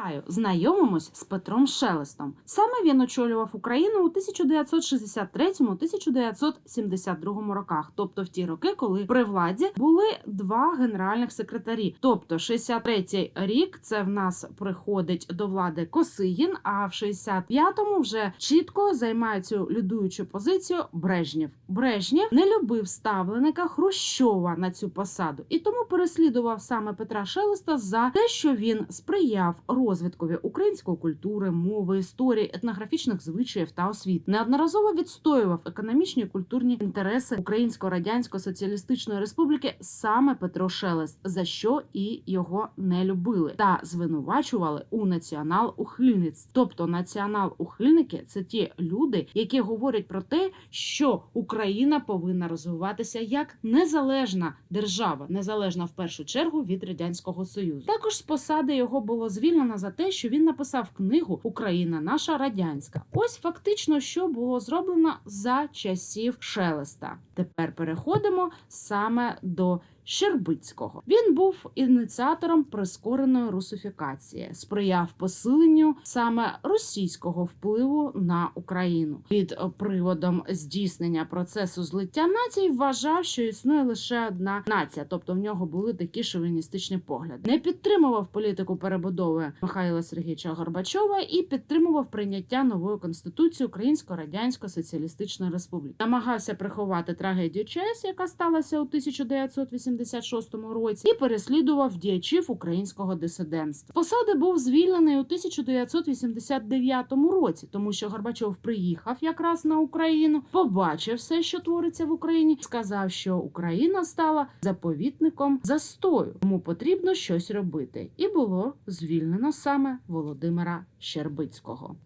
Вітаю! Знайомимось з Петром Шелестом. Саме він очолював Україну у 1963-1972 роках, тобто в ті роки, коли при владі були два генеральних секретарі. Тобто, 63-й рік це в нас приходить до влади Косигін, а в 65-му вже чітко займає цю лідуючу позицію Брежнєв. Брежнєв не любив ставленика Хрущова на цю посаду і тому переслідував саме Петра Шелеста за те, що він сприяв розвиткові української культури, мови, історії, етнографічних звичаїв та освіт. Неодноразово відстоював економічні і культурні інтереси Українсько-радянської соціалістичної республіки саме Петро Шелест, за що і його не любили та звинувачували у націонал-ухильництві. Тобто націонал-ухильники це ті люди, які говорять про те, що Україна повинна розвиватися як незалежна держава, незалежна в першу чергу від радянського союзу. Також з посади його було звільнено за те, що він написав книгу Україна наша радянська. Ось фактично, що було зроблено за часів Шелеста. Тепер переходимо саме до. Щербицького він був ініціатором прискореної русифікації, сприяв посиленню саме російського впливу на Україну. Під приводом здійснення процесу злиття націй вважав, що існує лише одна нація, тобто в нього були такі шовіністичні погляди. Не підтримував політику перебудови Михайла Сергійовича Горбачова і підтримував прийняття нової конституції Українсько-радянської соціалістичної республіки. Намагався приховати трагедію ЧАЕС, яка сталася у 1986 році, і переслідував діячів українського дисидентства. Посади був звільнений у 1989 році, тому що Горбачов приїхав якраз на Україну, побачив все, що твориться в Україні, сказав, що Україна стала заповітником застою, тому потрібно щось робити. І було звільнено саме Володимира Щербицького.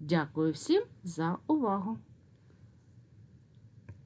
Дякую всім за увагу.